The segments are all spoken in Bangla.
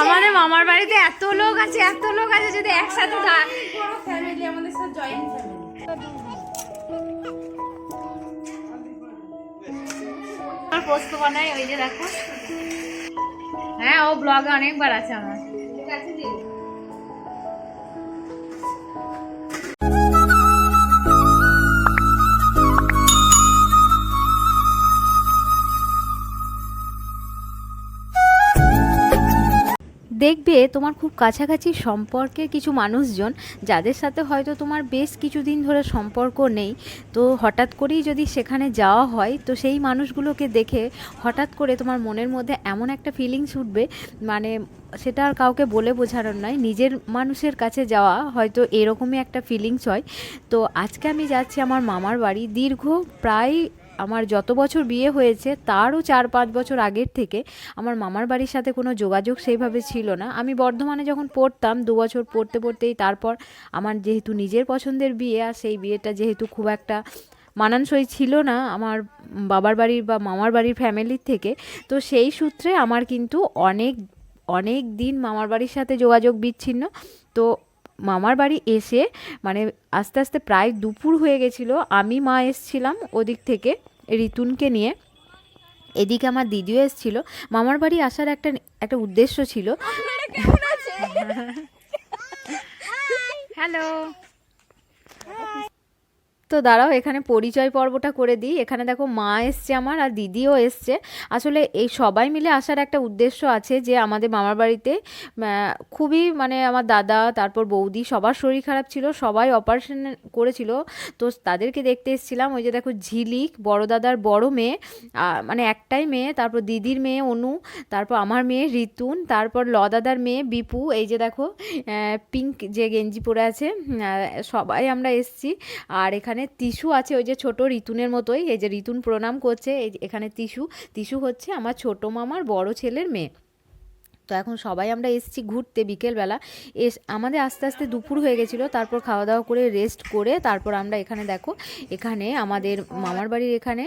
আমাদের মামার বাড়িতে এত লোক আছে এত লোক আছে যদি একসাথে থা- ফ্যামিলি আমাদের সব জয়েন্ট ফ্যামিলি পোস্ত বানাই ওই যে দেখো। হ্যাঁ ও ব্লগে অনেকবার আছে আমার। দেখবে তোমার খুব কাছাকাছি সম্পর্কে কিছু মানুষজন যাদের সাথে হয়তো তোমার বেশ কিছুদিন ধরে সম্পর্ক নেই। তো হঠাৎ করেই যদি সেখানে যাওয়া হয়, তো সেই মানুষগুলোকে দেখে হঠাৎ করে তোমার মনের মধ্যে এমন একটা ফিলিংস উঠবে মানে সেটা আর কাউকে বলে বোঝানোর নয়, নিজের মানুষের কাছে যাওয়া হয়তো এরকমই একটা ফিলিংস হয়। তো আজকে আমি যাচ্ছি আমার মামার বাড়ি। দীর্ঘ প্রায় আমার যত বছর বিয়ে হয়েছে, তারও চার পাঁচ বছর আগের থেকে আমার মামার বাড়ির সাথে কোনো যোগাযোগ সেইভাবে ছিল না। আমি বর্ধমানে যখন পড়তাম, দু বছর পড়তে পড়তেই তারপর আমার যেহেতু নিজের পছন্দের বিয়ে, আর সেই বিয়েটা যেহেতু খুব একটা মানানসই ছিল না আমার বাবার বাড়ির বা মামার বাড়ির ফ্যামিলির থেকে, তো সেই সূত্রে আমার কিন্তু অনেক অনেক দিন মামার বাড়ির সাথে যোগাযোগ বিচ্ছিন্ন। তো মামার বাড়ি এসে মানে আস্তে আস্তে প্রায় দুপুর হয়ে গেছিল আমি মা এসছিলাম ওদিক থেকে রিতুনকে নিয়ে। এদিকে আমার দিদিও এসছিল। মামার বাড়ি আসার একটা একটা উদ্দেশ্য ছিল। হ্যালো। তো দাঁড়াও, এখানে পরিচয় পর্বটা করে দিই। এখানে দেখো মা এসছে আমার আর দিদিও এসছে। আসলে এই সবাই মিলে আসার একটা উদ্দেশ্য আছে যে আমাদের মামার বাড়িতে খুবই মানে আমার দাদা, তারপর বৌদি সবার শরীর খারাপ ছিল, সবাই অপারেশন করেছিল। তো তাদেরকে দেখতে এসেছিলাম, ওই যে দেখো ঝিলিক, বড় দাদার বড় মেয়ে মানে একটাই মেয়ে, তারপর দিদির মেয়ে অনু, তারপর আমার মেয়ে রিতুন তারপর ল দাদার মেয়ে বিপু, এই যে দেখো পিঙ্ক যে গেঞ্জি পরে আছে সবাই আমরা এসছি। আর এখানে তিসু আছে, ওই যে ছোট রিতুনের মতোই। এই যে রিতুন প্রণাম করছে এখানে তিসু তিসু হচ্ছে আমার ছোট মামার বড় ছেলের মেয়ে। তো এখন সবাই আমরা এসেছি ঘুরতে বিকেলবেলা। এস, আমাদের আস্তে আস্তে দুপুর হয়ে গেছিল, তারপর খাওয়া দাওয়া করে রেস্ট করে, তারপর আমরা এখানে দেখো, এখানে আমাদের মামার বাড়ির এখানে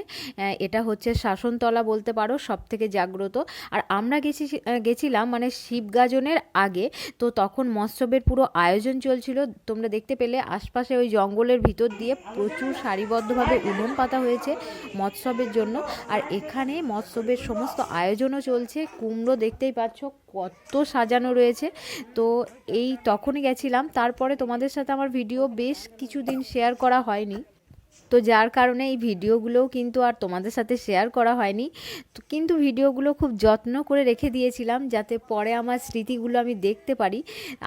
এটা হচ্ছে শাসনতলা বলতে পারো সব থেকে জাগ্রত। আর আমরা গেছি, গেছিলাম মানে শিব গাজনের আগে, তো তখন মৎসবের পুরো আয়োজন চলছিল। তোমরা দেখতে পেলে আশপাশে ওই জঙ্গলের ভিতর দিয়ে প্রচুর সারিবদ্ধভাবে উনুন পাতা হয়েছে মৎসবের জন্য। আর এখানে মৎসবের সমস্ত আয়োজনও চলছে, কুমড়ো দেখতেই পাচ্ছ কত সাজানো রয়েছে। তো এই তখনই গেছিলাম। তারপরে তোমাদের সাথে আমার ভিডিও বেশ কিছুদিন শেয়ার করা হয়নি। তো যার কারণে এই ভিডিওগুলোও কিন্তু আর তোমাদের সাথে শেয়ার করা হয়নি। কিন্তু ভিডিওগুলো খুব যত্ন করে রেখে দিয়েছিলাম যাতে পরে আমার স্মৃতিগুলো আমি দেখতে পারি।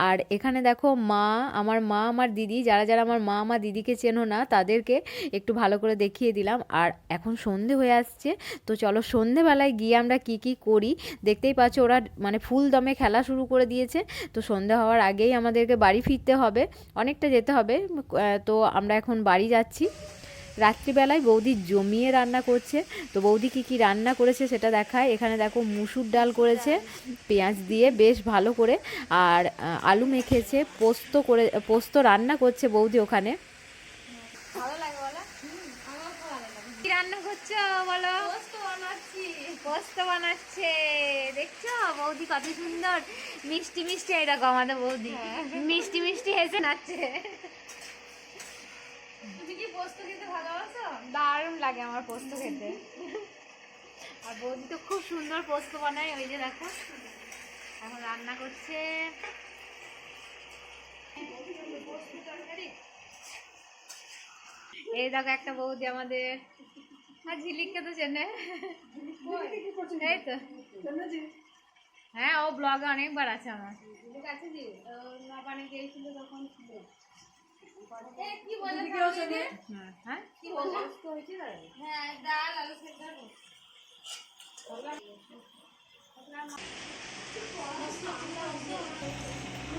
আর এখানে দেখো মা, আমার মা, আমার দিদি, যারা যারা আমার মা, আমার দিদিকে চেনো না, তাদেরকে একটু ভালো করে দেখিয়ে দিলাম। আর এখন সন্ধে হয়ে আসছে, তো চলো সন্ধেবেলায় গিয়ে আমরা কি কি করি? দেখতেই পাচ্ছ ওরা মানে ফুল দমে খেলা শুরু করে দিয়েছে। তো সন্ধে হওয়ার আগেই আমাদেরকে বাড়ি ফিরতে হবে, অনেকটা যেতে হবে। তো আমরা এখন বাড়ি যাচ্ছি। রাত্রিবেলায় বৌদি জমিয়ে রান্না করছে। তো বৌদি কি কি রান্না করেছে সেটা দেখায়। এখানে দেখো মুসুর ডাল করেছে পেঁয়াজ দিয়ে বেশ ভালো করে। আর আলু মেখেছে পোস্ত করে পোস্ত রান্না করছে বৌদি ওখানে। কি রান্না করছ বলো? পোস্ত বানাচ্ছে। দেখছ? বৌদি কত সুন্দর। মিষ্টি মিষ্টি এরকম আমাদের বৌদি। মিষ্টি মিষ্টি হেসে নাচছে। পোস্ত খেতে ভালোবাসো? দারুণ লাগে আমার পোস্ত খেতে। আর বৌদি তো খুব সুন্দর পোস্ত বানায় ওই যে দেখো। এখন রান্না করছে। এই দেখো একটা বৌদি আমাদের। আর ঝিলিককে তো চেনে। এই তো। হ্যাঁ ও ব্লগে অনেকবার আছে আমার। কাছে দি নাপানে গিয়েছিল তখন ছিল।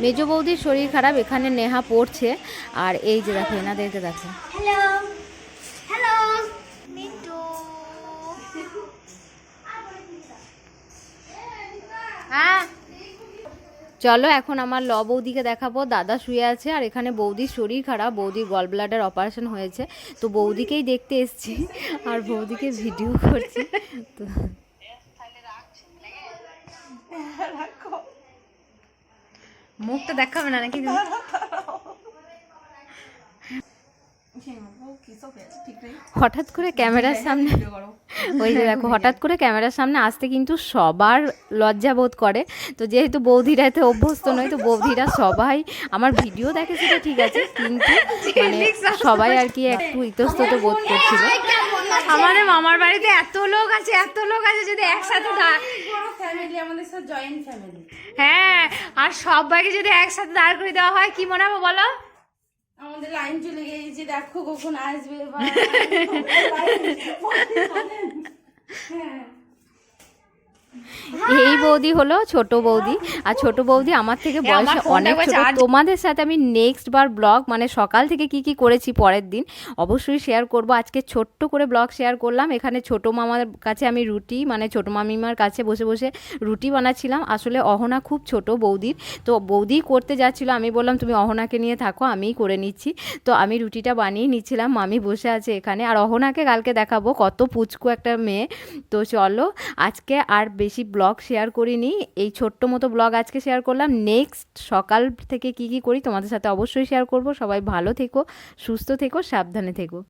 মেজ বৌদির শরীর খারাপ এখানে নেহা পড়ছে। আর এই যে দেখো এনাদেরকে দেখো। হ্যালো হ্যালো হ্যাঁ। চলো এখন আমার ল বৌদিকে দেখাবো। দাদা শুয়ে আছে আর এখানে বৌদির শরীর খারাপ বৌদির গল ব্লাডার অপারেশন হয়েছে। তো বৌদিকেই দেখতে এসছি আর বৌদিকে ভিডিও করছি। তো মুখটা দেখাবে না নাকি? হঠাৎ করে ক্যামেরার সামনে ওই যে দেখো হঠাৎ করে ক্যামেরার সামনে আসতে কিন্তু সবার লজ্জা বোধ করে। তো যেহেতু বৌদিরা এতে অভ্যস্ত নয় তো বৌদিরা সবাই আমার ভিডিও দেখে সেটা ঠিক আছে কিন্তু মানে সবাই আর কি একটু ইতস্তত বোধ করছিল। আমাদের মামার বাড়িতে এত লোক আছে এত লোক আছে যদি একসাথে দাঁড় বড় ফ্যামিলি আমাদের সব জয়েন্ট ফ্যামিলি হ্যাঁ আর সবাইকে যদি একসাথে দাঁড় করে দেওয়া হয় কি মনে হবে বলো? আমাদের লাইন চলে গেছে দেখো কখন আসবে। হ্যাঁ। এই বৌদি হলো ছোট বৌদি। আর ছোট বৌদি আমার থেকে আমার বয়সে অনেক ছোট। তোমাদের সাথে আমি নেক্সট বার ব্লগ মানে সকাল থেকে কি কি করেছি পরের দিন অবশ্যই শেয়ার করব। আজকে ছোট্ট করে ব্লগ শেয়ার করলাম। এখানে ছোট মামার কাছে আমি রুটি মানে ছোট মামিমার কাছে বসে বসে রুটি বানাচ্ছিলাম। আসলে অহনা খুব ছোট বৌদির। তো বৌদি করতে যাচ্ছিল আমি বললাম তুমি অহনাকে নিয়ে থাকো আমিই করে নিচ্ছি। তো আমি রুটিটা বানিয়ে নিচ্ছিলাম মামি বসে আছে এখানে। আর অহনাকে কালকে দেখাবো কত পুচকু একটা মেয়ে। তো চলো আজকে আর বেশি ব্লগ শেয়ার করিনি। এই ছোট্ট মতো ব্লগ আজকে শেয়ার করলাম। নেক্সট সকাল থেকে কি কি করি তোমাদের সাথে অবশ্যই শেয়ার করব। সবাই ভালো থেকো, সুস্থ থেকো, সাবধানে থেকো।